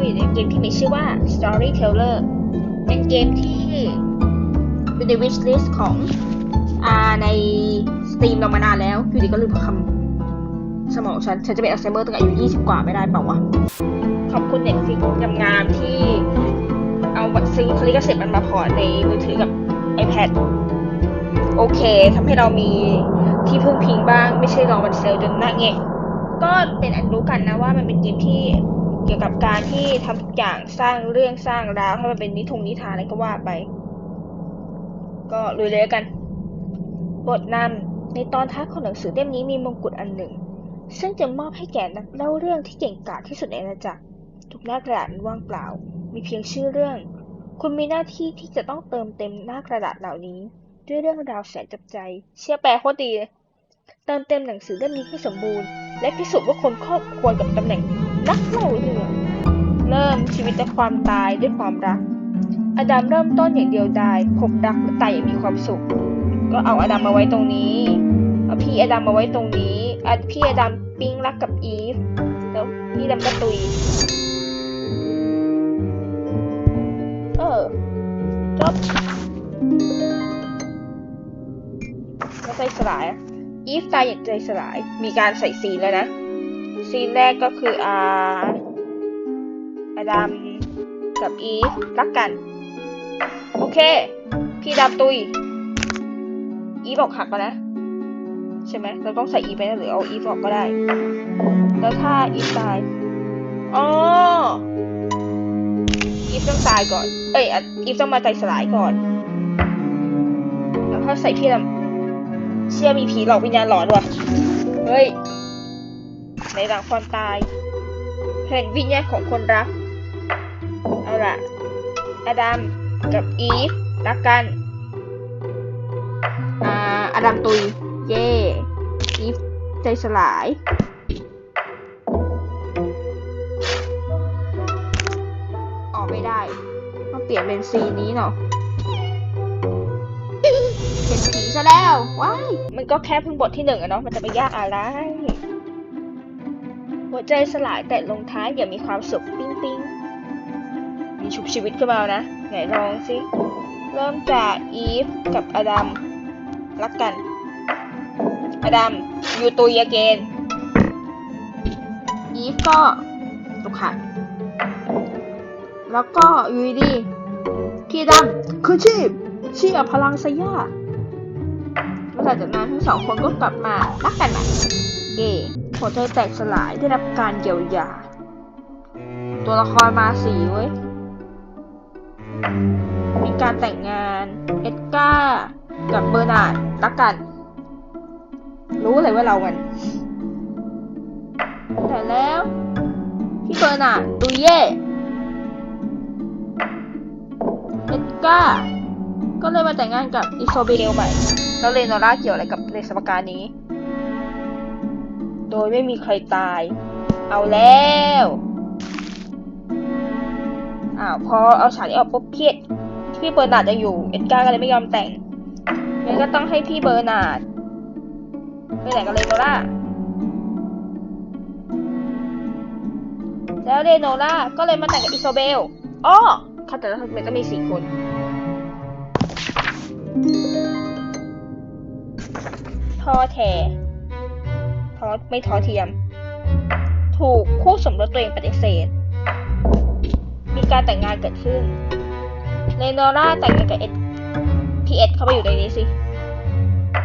มาอยู่ในเกมที่มีชื่อว่า Storyteller เป็นเกมที่อยู่ใน wish list ของอ่าใน Steam เรามานานแล้วอยู่ดีก็ลืมคำสมองฉัน ฉันจะเป็นอัลไซเมอร์ตั้งแต่อายุ 20 กว่าไม่ได้เปล่าวะ ขอบคุณ Netflix งามๆที่เอาซื้อคลิกเสร็จมันมาพอร์ตในมือถือกับ iPad โอเคทำให้เรามีที่พึ่งพิงบ้าง ไม่ใช่รอวันเซลจนหน้าเงกก็เป็นอันรู้กันนะว่ามันเป็นเกมที่ เกี่ยวกับการที่ทำทุกอย่างสร้างเรื่องสร้างราวให้มันเป็นนิทงนิทานอะไรก็ว่าไป ก็ลุยเลยกัน บทนำในตอนท้ายของหนังสือเล่มนี้มีมงกุฎอันหนึ่ง ซึ่งจะมอบให้แก่นักเล่าเรื่องที่เก่งกาจที่สุดในอาณาจักรทุกหน้ากระดาษว่างเปล่า มีเพียงชื่อเรื่อง คุณมีหน้าที่ที่จะต้องเติมเต็มหน้ากระดาษเหล่านี้ ด้วยเรื่องราวแสนจับใจ เชื่อแปลโคตรดีเลยเติมเต็มหนังสือเล่มนี้ให้สมบูรณ์ และพิสูจน์ว่าคนครอบควรกับตำแหน่ง นักเล่าเรื่องเริ่มชีวิตจากความตายด้วยความรัก อดัมเริ่มต้นอย่างเดียวดายพบรักและตายอย่างมีความสุข ก็เอาอดัมมาไว้ตรงนี้เอาพี่อดัมมาไว้ตรงนี้อพี่อดัมปิ๊งรักกับอีฟแล้วพี่อดัมก็ตุยเออจบแล้วใจสลาย อีฟตายอย่างใจสลาย มีการใส่ซีนแล้วนะ ซีนแรกก็คืออาอาดัมกับอีฟรักกัน โอเค พี่ดำตุย อีฟออกหักแล้วนะ ใช่ไหมเราต้องใส่อีฟไปนะหรือเอาอีฟออกก็ได้ แล้วถ้าอีฟตายอ๋ออีฟต้องตายก่อน เอ้ยอะอีฟต้องมาใจสลายก่อน แล้วถ้าใส่พี่ดำเชื่อมีผีหลอกวิญญาณหลอนว่ะ เฮ้ย ในหลังความตายเห็นวิญญาณของคนรัก เอาล่ะอดัมกับอีฟรักกัน อ่าอดัมตุย เย่อีฟใจสลาย ออกไม่ได้ต้องเปลี่ยนเป็นซีนนี้เนาะเป็นผีซะแล้ว ว้าย มันก็แค่เพิ่งบทที่หนึ่งอะเนาะ มันจะไปยากอะไร หัวใจสลายแต่ลงท้ายอย่ามีความสุขปิ้งปิ้งมีชุบชีวิตขึ้นมาแล้วนะไหนลองสิ เริ่มจากอีฟกับอดัมรักกัน อดัมยูตุยเกนอีฟก็ตกหักแล้วก็อยูดีๆพี่ดำคือชีพเชี่อพลังสยาแล้วหลังจากนั้นทั้งสองคนก็กลับมารักกันใหม่เย่ หัวใจแตกสลายได้รับการเยียวยา ตัวละครมาสีเว้ย มีการแต่งงาน เอ็ดกากับเบอร์นาร์ดรักกัน รู้เลยว่าเรามัน แต่แล้ว พี่เบอร์นาร์ดดูเย่เอ็ดกาก็เลยมาแต่งงานกับอิโซเบลใหม่ แล้วเลโนราเกี่ยวอะไรกับในสมการนี้ โดยไม่มีใครตาย เอาแล้วอ้าวพอเอาฉากนี้ออกปุ๊บพี่พี่เบอร์นาร์ดจะอยู่ เอ็ดการ์ก็เลยไม่ยอมแต่งงั้นก็ต้องให้พี่เบอร์นาร์ดไปแต่งกับเลโนราแล้วเลโนราก็เลยมาแต่งกับอิโซเบลอ้อข้าใจแล้วทำไมต้องมีสี่คนท่อแท้ท้ อไม่ท้อเทียม ถูกคู่สมรสตัวเองปฏิเสธ มีการแต่งงานเกิดขึ้นเลโนราแต่งงานกับเอ็ดพีเอ็ดเข้าไปอยู่ในนี้สิ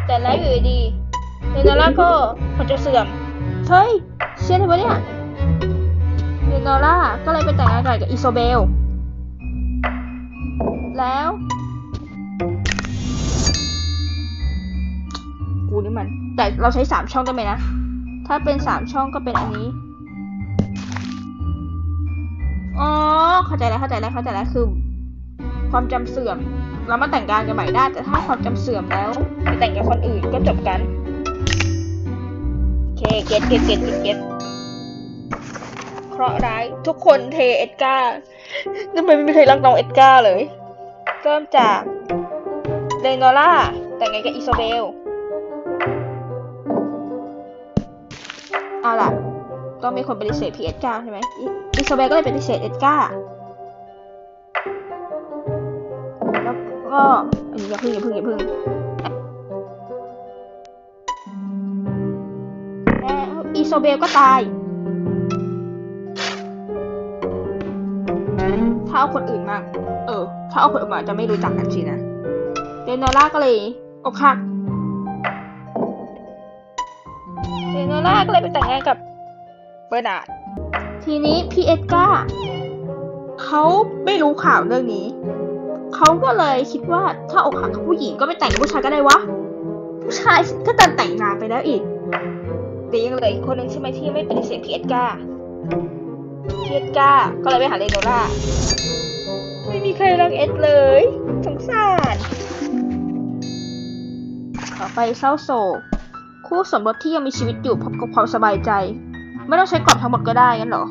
แต่แล้วอยู่ดีเลโนราก็มันจะเสื่อม เฮ้ย เชื่อได้ปะเนี่ยเลโนราก็เลยไปแต่งงานกับอิโซเบล แล้วกูนี่มัน แต่เราใช้สามช่องได้ไหมนะ ถ้าเป็นสามช่องก็เป็นอันนี้ อ๋อ เข้าใจแล้วเข้าใจแล้วเข้าใจแล้วคือ ความจำเสื่อม เรามาแต่งงานกันใหม่ได้ แต่ถ้าความจำเสื่อมแล้วไปแต่งกับคนอื่นก็จบกัน โอเค เก็ตเก็ตเก็ตเก็ตเก็ตเคราะห์ร้าย ทุกคนเทเอ็ดการ์ทำไมไม่มีใครรักน้องเอ็ดการ์เลย เริ่มจากเลโนล่าแต่งงานกับอิโซเบล เอาล่ะตต้องมีคนปฏิเสธพีเอสกาใช่ไหมอิอิซาเบลก็เลยปฏิเสธเอสกาแล้วก็อันนี้อย่าพึ่งอย่าพึ่งอย่าพึ่งแล้วอิซาเบลก็ตายถ้าเอาคนอื่นมาเออ ถ้าเอาคนอื่นมาจะไม่รู้จักกันสินะเดนโนล่าก็เลยอกหักเดนโนล่าก็เลยไปแต่งงานกับ เบอร์นาร์ดทีนี้พี่เอ็ดก้าเขาไม่รู้ข่าวเรื่องนี้ เขาก็เลยคิดว่าถ้าอกหักกับผู้หญิงก็ไปแต่งกับผู้ชายก็ได้วะ ผู้ชายก็ตันแต่งงานไปแล้วอีกแต่ยังเหลืออีกคนหนึ่งใช่ไหมที่ไม่ปฏิเสธพี่เอ็ดก้าพี่เอ็ดก้าก็เลยไปหาเรโนล่า ไม่มีใครรักเอ็ดเลย สงสารต่อไปเศร้าโศกคู่สมรสที่ยังมีชีวิตอยู่พบกับความสบายใจ ไม่ต้องใช้กรอบทั้งหมดก็ได้งั้นเหรอ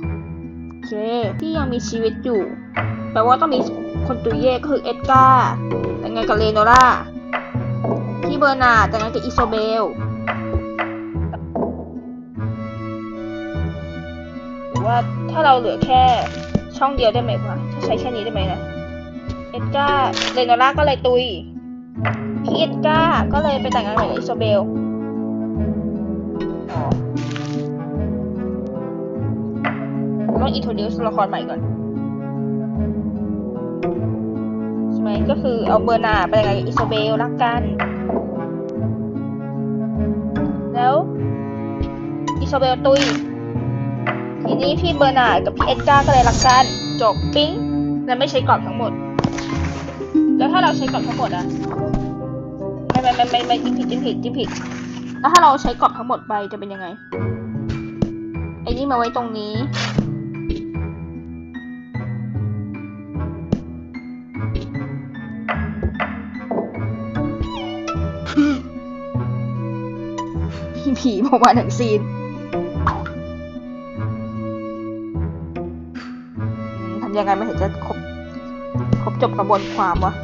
โอเคที่ยังมีชีวิตอยู่ แปลว่าต้องมีคนตุยเย่ก็คือเอ็ดการ์แต่งงานกับเลโนล่าพี่เบอร์นาแต่งงานกับอิโซเบลหรือว่าถ้าเราเหลือแค่ช่องเดียวได้ไหมวะถ้าใช้แค่นี้ได้ไหมนะเอ็ดการ์เลโนล่าก็เลยตุยพี่เอ็ดการ์ก็เลยไปแต่งงานกับอิโซเบล ต้องอินโทรดิวส์ละครใหม่ก่อนใช่ไหมก็คือเอาเบอร์นาไปแต่งงานกับอิโซเบลรักกัน แล้วอิโซเบลตุยทีนี้พี่เบอร์นากับพี่เอ็ดการ์ก็เลยรักกันจบปิ๊งแล้วไม่ใช้กรอบทั้งหมด แล้วถ้าเราใช้กรอบทั้งหมดอะไม่ไม่ไม่ไม่ไม่จิ้มผิดจิ้มผิดจิ้มผิดแล้วถ้าเราใช้กรอบทั้งหมดไปจะเป็นยังไงไอ้นี่มาไว้ตรงนี้ ผีผีบอกมาหนังซีนอืมทำยังไงมันถึงจะครบครบจบกระบวนความวะ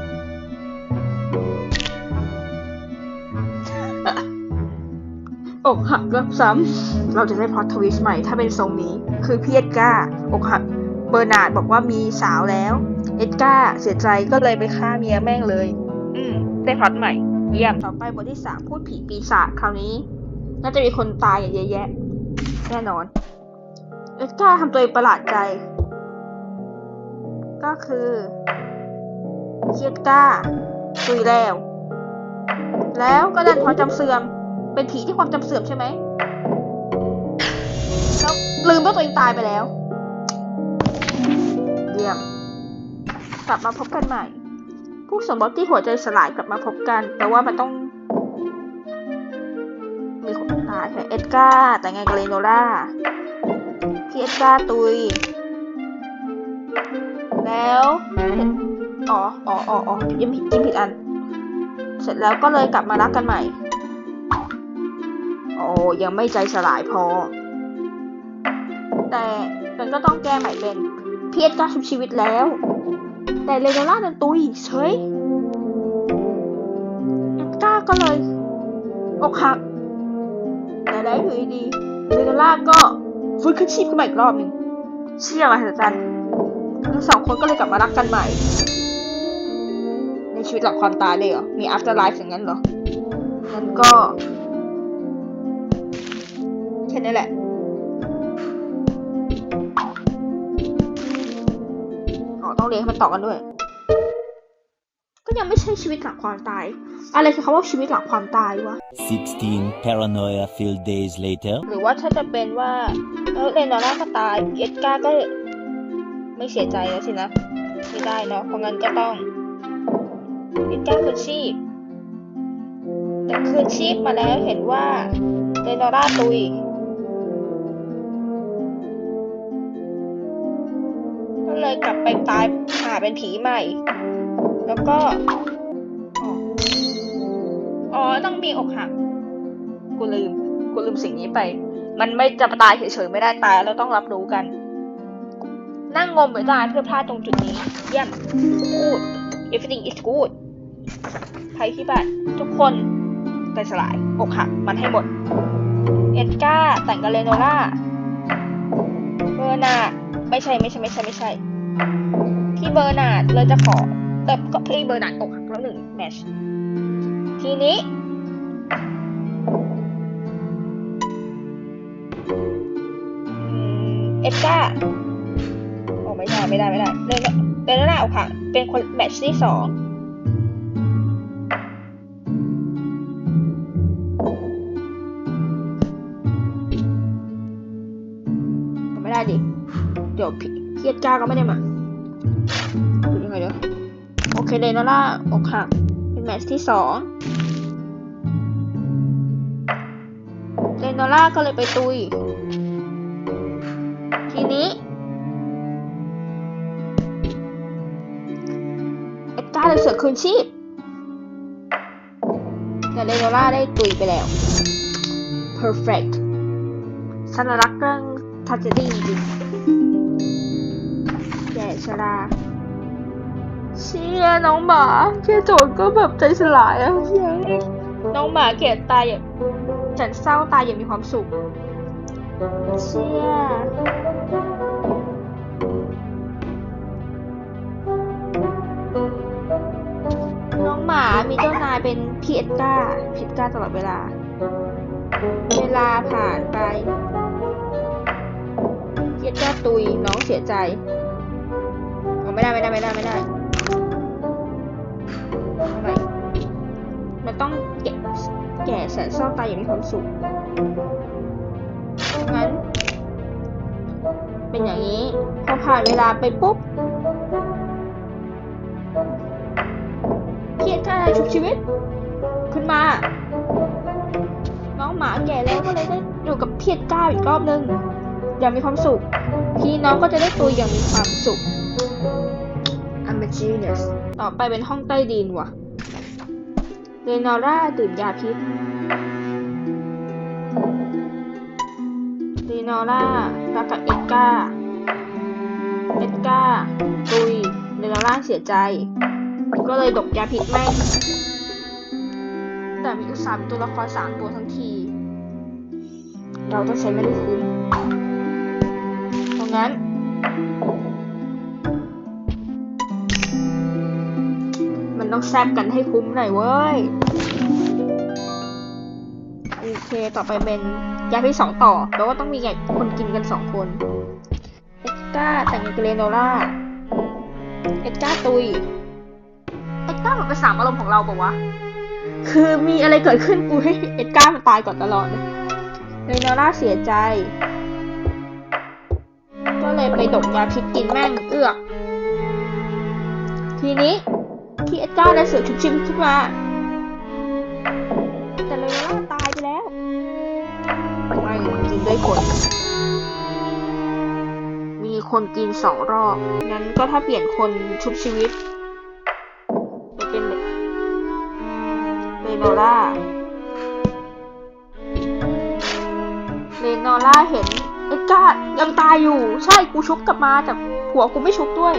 อกหักรับซ้ำ เราจะได้พล็อตทวิสต์ใหม่ถ้าเป็นทรงนี้ คือพี่เอ็ดการ์อกหัก เบอร์นาร์ดบอกว่ามีสาวแล้ว เอ็ดการ์เสียใจก็เลยไปฆ่าเมียแม่งเลย อืม ได้พล็อตใหม่ เยี่ยม ต่อไปบทที่สามพูดผีปีศาจคราวนี้ น่าจะมีคนตายเยอะแยะ แน่นอนเอ็ดการ์ทำตัวเองประหลาดใจ ก็คือพี่เอ็ดการ์ตุยแล้ว แล้วก็ดันความจำเสื่อม เป็นผีที่ความจำเสื่อมใช่ไหมแล้วลืมว่าตัวเองตายไปแล้ว เยี่ยม กลับมาพบกันใหม่ ผู้สมรสที่หัวใจสลายกลับมาพบกัน แต่ว่ามันต้องายค่ะเอ็ดการ์แต่งงานกับเลโนล่าพี่เอ็ดการ์ตุย แล้วอ๋ออ๋ออ๋อยิ้มผิดยิ้มผิดอัน เสร็จแล้วก็เลยกลับมารักกันใหม่ โอ้ยังไม่ใจสลายพอ แต่มันก็ต้องแก้ใหม่เป็นพีเอสก้าชุบชีวิตแล้ว แต่เลโนล่าดันตุยเฉยเอ็ดก้าก็เลยอกหัก แล้วอยู่ดีเลโนล่าก็ฟื้นขึ้นชีพขึ้นมาอีกรอบหนึ่งเชี่ยมหัศจรรย์ทั้งสองคนก็เลยกลับมารักกันใหม่ ในชีวิตหลังความตายเลยเหรอ มี after life อย่างนั้นเหรองั้นก็แค่นี้แหละต้องเรียนให้มันต่อกันด้วย ก็ยังไม่ใช่ชีวิตหลังความตาย อะไรคือคำว่าชีวิตหลังความตายวะ16 paranoia filled days later. หรือว่าถ้าจะเป็นว่าเออเรนโนล่าก็ตายเอ็ดการ์ก็ไม่เสียใจแล้วสินะ ไม่ได้เนาะเพราะงั้นก็ต้องเอ็ดการ์คืนชีพ แต่คืนชีพมาแล้วเห็นว่าเรนโนล่าตุยก็เลยกลับไปตายหาเป็นผีใหม่ แล้วก็ อ๋อ ต้องมีอกหัก กูลืม กูลืมสิ่งนี้ไป มันไม่จะตายเฉยๆไม่ได้ตายแล้วต้องรับรู้กัน นั่งงมเหมือนตายเพื่อพลาดตรงจุดนี้ เยี่ยม good everything is good ภัยพิบัตทุกคนใจสลาย อกหัก มันให้หมด เอ็ดการ์แต่งกับเลโนล่าเบอร์นาไม่ใช่ไม่ใช่ไม่ใช่ไม่ใช่พี่เบอร์นาเลยจะขอ แต่ก็พี่เบอร์นาร์ดอกหักแล้วหนึ่งแมชทีนี้ เอ็ดก้าโอ้ไม่ได้ไม่ได้ไม่ได้เลนเลนน่าอกหักเป็นคนแมชที่สองไม่ได้ดิเดี๋ยวพี่พี่เอ็ดก้าก็ไม่ได้มา เคเลนน่าอกหัก เป็นแมตช์ที่สองเลนโนล่าก็เลยไปตุย ทีนี้เอ็ดการ์เลยเสือกคืนชีพ แต่เลโนล่าได้ตุยไปแล้ว perfect ฉันรักเรื่องทัจดีจริงแก่ชรา เชี่ยน้องหมาแค่โจทย์ก็แบบใจสลายอะเชี่ยน้องหมาแก่ตายอย่างฉันเศร้าตายอย่างมีความสุขเชี่ยน้องหมามีเจ้านายเป็นพีเอ็ดก้าพีเอ็ดก้าตลอดเวลา เวลาผ่านไปพีเอ็ดก้าตุยน้องเสียใจไม่ได้ไม่ได้ไม่ได้ไม่ได้ มันต้องแก่แก่แสนเศร้าตายอย่างมีความสุขงั้น เป็นอย่างนี้พอผ่านเวลาไปปุ๊บเพียรค่าชุบชีวิต ขึ้นมา น้องหมาแก่แล้วก็เลยได้อยู่กับเพียรก้าวอีกรอบนึงอย่างมีความสุข พี่น้องก็จะได้ตัวอย่างมีความสุข I'm a genius ต่อไปเป็นห้องใต้ดินว่ะ เรนอร่าดื่มยาพิษเรนอร่ารักกับเอ็ดกาเอ็ดกาตุยเรนอร่าเสียใจ ก็เลยดกยาพิษแม่งแต่มีอุตสาห์มีตัวละครสามตัวทั้งที เราต้องใช้ไม่ได้คุ้มเพราะงั้น ต้องแซบกันให้คุ้มหน่อยเว้ย โอเค ต่อไปเป็นยาพิษสองต่อแปลว่าต้องมีคนกินกันสองคน เอ็ดก้าแต่งงานกับเรโนล่า เอ็ดก้าตุย เอ็ดก้ามันเป็นสามอารมณ์ของเราปะวะ คือมีอะไรเกิดขึ้นกูให้เอ็ดก้ามันตายก่อนตลอดเลยเรโนล่าเสียใจก็เลยไปดกยาพิษกินแม่งเอือก ทีนี้ ที่เอ็ดก้าได้เสือชุบชิมขึ้นมา แต่เรโนล่าตายไปแล้ว ไม่กินได้คน มีคนกินสองรอบ งั้นก็ถ้าเปลี่ยนคนชุบชีวิตไปเป็นเรโนล่าเรโนล่าเห็นเอ็ดการ์ยังตายอยู่ ใช่กูชุบกลับมาแต่ผัวกูไม่ชุบด้วย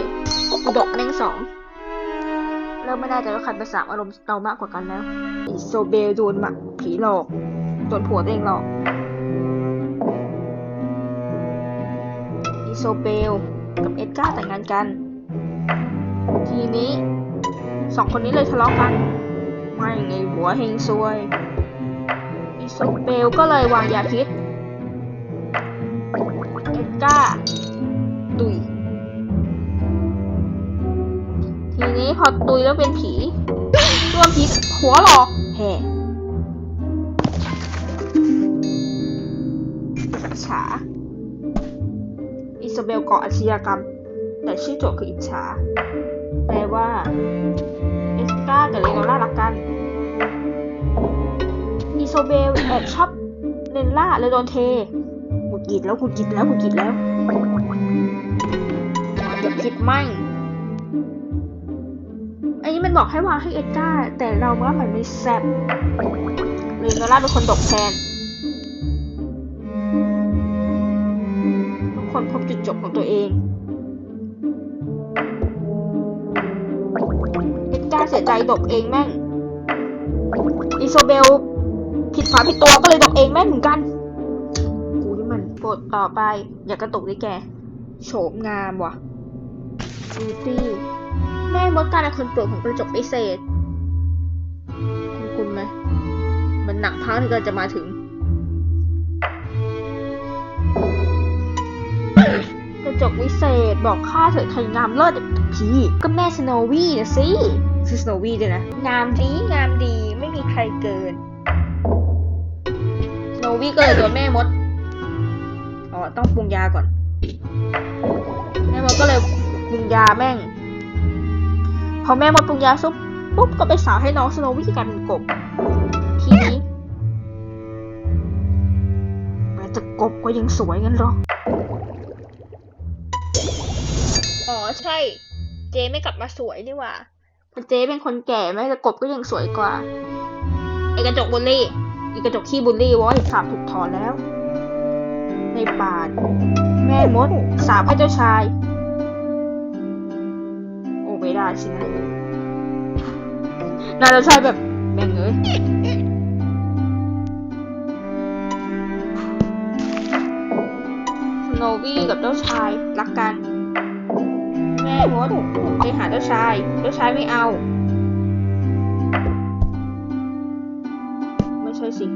กูดกแมงสอง เริ่มไม่ได้ใจว่าใครเป็นสามอารมณ์เรามากกว่ากันแล้วอิโซเบลโดนหมักผีหลอกโดนผัวตัวเองหลอกอิโซเบลกับเอ็ดการ์แต่งงานกัน ทีนี้สองคนนี้เลยทะเลาะกัน ไม่ไงหัวเฮงซวยอิโซเบลก็เลยวางยาพิษเอ็ดการ์ ตุยแล้วเป็นผีรวมผีหัวหรอแห่อิจฉา อิซาเบลก่ออาชญากรรม แต่ชื่อโจทย์คืออิจฉา แปลว่า เอสกากับเรโนล่ารักกัน อิโซเบลแอบชอบเรนล่าเลยโดนเทหงุดหงิดแล้วหงุดหงิดแล้วหงุดหงิดแล้วอย่าคิดไม่ อันนี้มันบอกให้วางให้เอ็ดการ์แต่เราว่ามันไม่แซ่บเรโนล่าเป็นคนดกแทนทุกคนพบจุดจบของตัวเองเอ็ดการ์เสียใจดกเองแม่งอิโซเบลผิดฝาผิดตัวก็เลยดกเองแม่งเหมือนกันกูนี่มันบทต่อไป อย่ากระตุกดิแกโฉมงามว่ะบิวตี้ แม่มดกลายเป็นคนโปรดของกระจกพิเศษคุณคุณไหม มันหนักพักที่กำลังจะมาถึง กระจกวิเศษบอกข้าเถิดใครงามเลิศทุกทีก็แม่สโนวี่นะสิชื่อสโนวี่ด้วยนะ งามดีงามดีไม่มีใครเกินสโนวี่ก็เลยโดนแม่มดอ๋อต้องปรุงยาก่อน แม่มดก็เลยปรุงยาแม่ง พอแม่มดปรุงยาซุปปุ๊บก็ไปสาวให้น้องสโนวี่กลายเป็นกบ ทีนี้แม้แต่กบก็ยังสวยงั้นเหรอ อ๋อใช่ เจไม่กลับมาสวยนี่หว่าเพราะเจเป็นคนแก่แม้แต่กบก็ยังสวยกว่า ไอกระจกบุลลี่อีกระจกขี้บุลลี่วะสาบถูกถอนแล้ว ในป่าแม่มดสาบให้เจ้าชาย โอ้ไม่ได้สินะนายเจ้าชายแบบแม่งเอ้ยสโนวี่กับเจ้าชายรักกัน แม่มดไปหาเจ้าชาย เจ้าชายไม่เอา ไม่ใช่สิ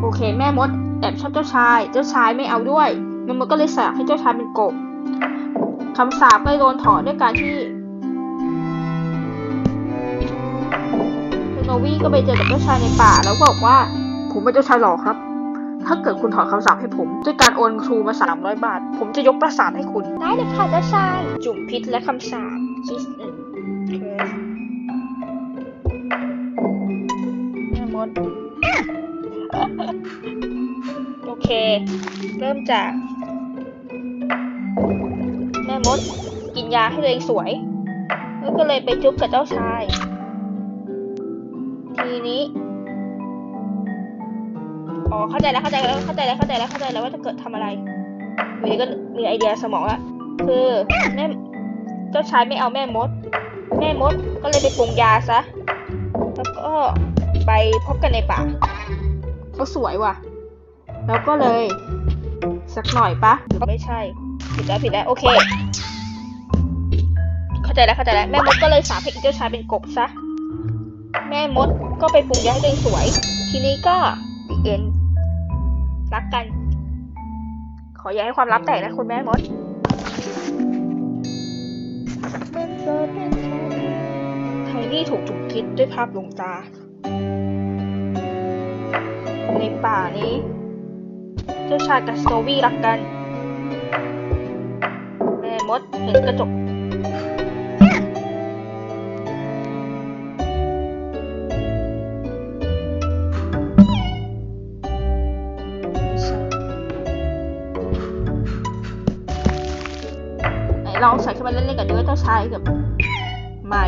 โอเคแม่มดแอบชอบเจ้าชาย เจ้าชายไม่เอาด้วย แม่มดก็เลยสาปให้เจ้าชายเป็นกบคำสาปก็เลยโดนถอนด้วยการที่โนวี่ก็ไปเจอกับเจ้าชายในป่า แล้วบอกว่า ผมเป็นเจ้าชายหล่อครับ ถ้าเกิดคุณถอนคำสาปให้ผม ด้วยการโอนครูมา 300 บาท ผมจะยกประสาทให้คุณ ได้เลยค่ะเจ้าชาย จุ่มพิษและคำสาป kiss and curse แม่มดโอเค เริ่มจาก แม่มดกินยาให้ตัวเองสวย แล้วก็เลยไปจุ๊บกับเจ้าชาย ทีนี้ อ๋อ เข้าใจแล้ว เข้าใจแล้ว เข้าใจแล้ว เข้าใจแล้ว เข้าใจแล้วว่าจะเกิดทำอะไรอยู่ดีก็มีไอเดียสมองละคือแม่เจ้าชายไม่เอาแม่มด แม่มดก็เลยไปปรุงยาซะ แล้วก็ไปพบกันในป่าเขาสวยว่ะ แล้วก็เลย สักหน่อยปะหรือไม่ใช่ ผิดแล้วผิดแล้วโอเค เข้าใจแล้วเข้าใจแล้วแม่มดก็เลยสาปให้อีเจ้าชายเป็นกบซะ แม่มดก็ไปปรุงยาให้ตัวเองสวย ทีนี้ก็ดีเอ็นรักกัน ขออย่าให้ความลับแตกนะคุณแม่มดไทนี่ถูกจุกคิดด้วยภาพลวงตา ในป่านี้ เจ้าชายกับสโตวี่รักกัน มดเห็นกระจกไหนลองใส่เข้ามาเล่นๆกับด้วยเจ้าชายกับไม่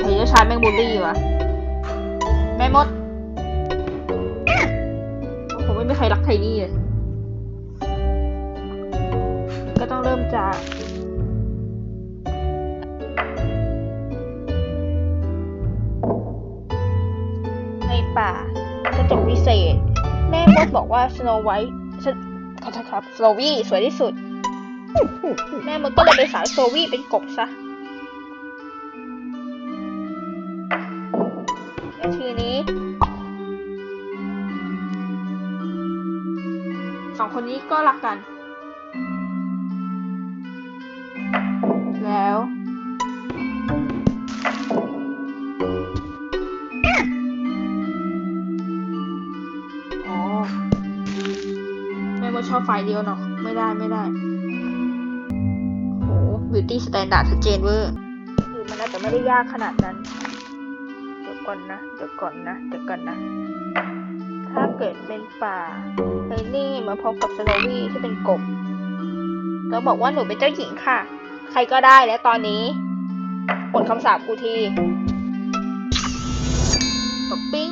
เฮ้ยเจ้าชายแม่งบูลลี่วะแม่มดผมไม่มีใครรักไทนี่เลย ก็ต้องเริ่มจากในป่ากระจกวิเศษ แม่มดบอกว่าสโนไวท์ขอโทษครับสโนวี่สวยที่สุด แม่มดก็เลยไปสาวสโนวี่เป็นกบซะแล้วทีนี้สองคนนี้ก็รักกัน แม่มดชอบฝ่ายเดียวเนาะไม่ได้ไม่ได้โหบิวตี้สแตนดาร์ดชัดเจนเวอร์คือมันอาจจะไม่ได้ยากขนาดนั้น เดี๋ยวก่อนนะเดี๋ยวก่อนนะเดี๋ยวก่อนนะ ถ้าเกิดเป็นป่าเฮยนี่มาพบกับสโนวี่ที่เป็นกบแล้วบอกว่าหนูเป็นเจ้าหญิงค่ะ ใครก็ได้แล้วตอนนี้ปลดคำสาปกูทีตบปิ้ง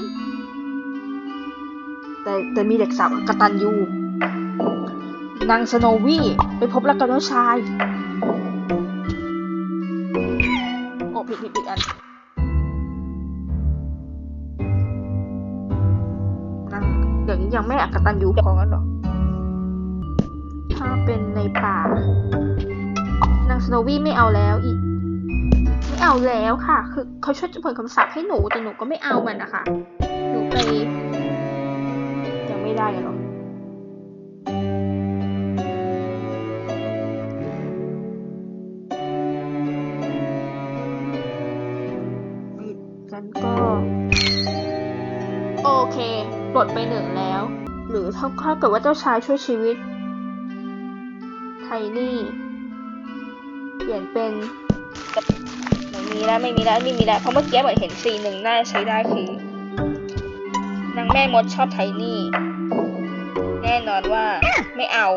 แต่แต่มีเด็กสาวกตันยู นางสโนวี่ไปพบรักกับเจ้าชาย โอ้ผิดผิดผิดอัน นางอย่างนี้ยังไม่อักตันยูของกันหรอ ถ้าเป็นในป่า นางสโนวี่ไม่เอาแล้วอีก ไม่เอาแล้วค่ะ คือเขาช่วยจะเผยคำศัพให้หนูแต่หนูก็ไม่เอามันนะคะ หนูไปยังไม่ได้กันหรอ ถ้าถ้าเกิดว่าเจ้าชายช่วยชีวิต ไทนี่ เปลี่ยนเป็นไม่มีแล้วไม่มีแล้วไม่มีแล้วเพราะเมื่อกี้เหมือนเห็นซีหนึ่งน่าใช้ได้คือนางแม่มดชอบไทนี่ แน่นอนว่าไม่เอา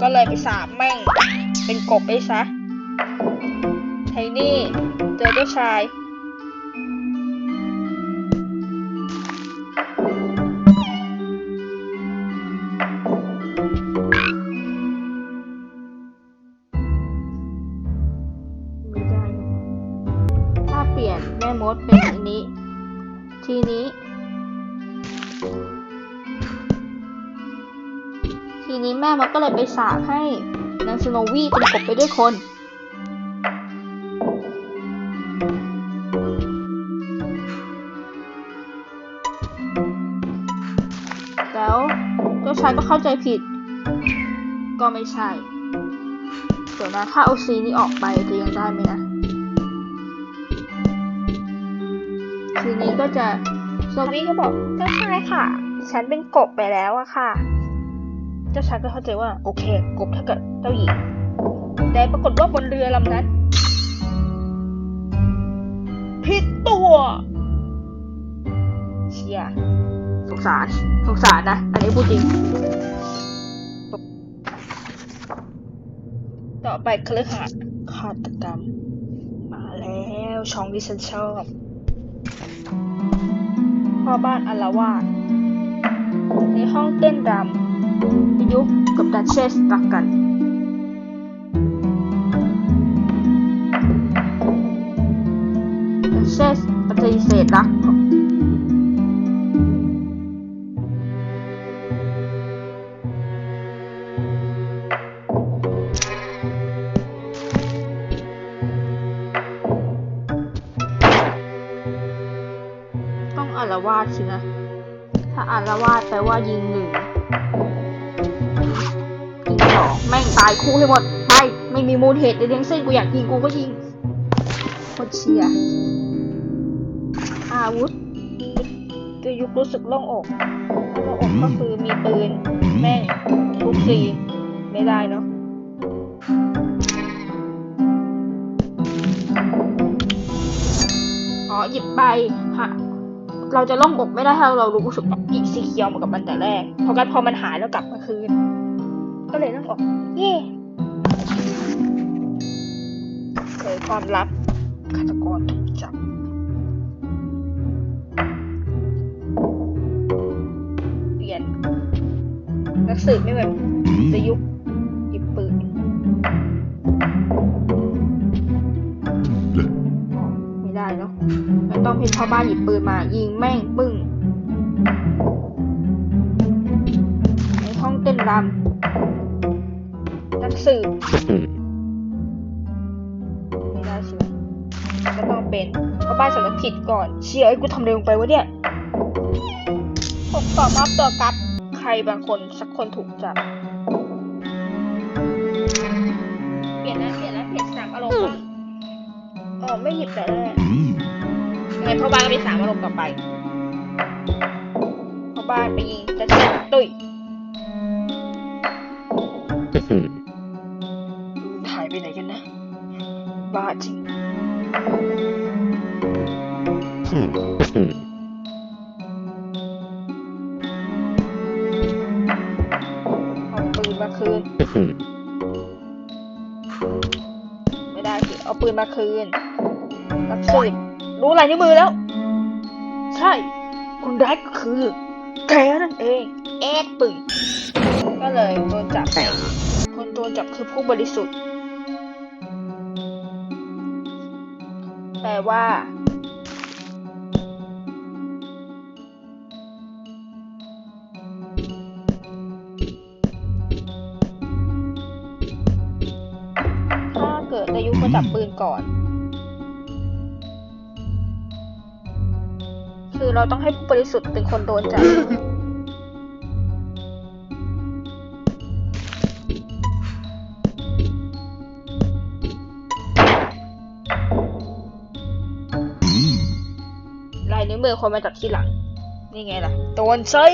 ก็เลยไปสาบแม่ง เป็นกบไปซะ ไทนี่ เจอเจ้าชาย ก็เลยไปสาบให้นางสโนวี่เป็นกบไปด้วยคน แล้วเจ้าชายก็เข้าใจผิด ก็ไม่ใช่เดี๋ยวนะถ้าเอาซีนี้ออกไปจะยังได้ไหมนะทีนี้ก็จะโซวี่ก็บอกเจ้าชายค่ะ ฉันเป็นกบไปแล้วอะค่ะ เจ้าชายก็เข้าใจว่าโอเค กบเท่ากับเจ้าหญิง แต่ปรากฏว่าบนเรือลำนั้นผิดตัวเชียสงสารสงสารนะ อันนี้พูดจริง ต่อไปคฤหาสน์ฆาตกรรม มาแล้วช่องที่ฉันชอบพ่อบ้านอารวาสในห้องเต้นรำ ประยุกต์กับดั กูเหตุใดทั้งสิ้นกูอยากยิงกูก็ยิงโคตรเชียอาวุธจะยุครู้สึกโล่งอกโล่งอกก็คือมีปืนแม่งทุกซีไม่ได้เนาะอ๋อหยิบไปฮะเราจะล่องอกไม่ได้ถ้าเรารู้สึกอีกสีเขียวเหมือนกับมันแต่แรก เพราะกันพอมันหายแล้วกลับมาคืน ก็เลยล่องอก เย่ เผยความลับฆาตกรถูกจับเปลี่ยนนักสืบไม่แบบจะยุคหยิบปืนไม่ได้เนาะมันต้องเป็นพ่อบ้านหยิบปืนมา ยิงแม่งปึ้งในห้องเต้นรำนักสืบ พ่อบ้านสำนึกผิดก่อน เชี่ยไอ้ยกูทำเร็วไปวะเนี่ย ผมขอมอบตัวกับ ใครบางคนสักคนถูกจับ เปลี่ยนนะเปลี่ยนนะเปลี่ยนสามอารมณ์ก่อนอ๋อไม่หยิบแต่แรกยังไงพ่อบ้านก็มีสามอารมณ์ต่อไปพ่อบ้านไปยิงจะเช็ดตุ้ยหายไปไหนกันนะบ้าจริง เอาปืนมาคืน ไม่ได้สิ เอาปืนมาคืนนักสืบรู้ลายนิ้วมือแล้ว ใช่ คุณแดกก็คือแกนั่นเองแอดปึ่งก็เลยโดนจับ คนโดนจับคือผู้บริสุทธิ์แปลว่า ก่อน คือเราต้องให้ผู้บริสุทธิ์เป็นคนโดนจับลายนิ้วมือคนมาจับทีหลัง นี่ไงล่ะ โดนใช่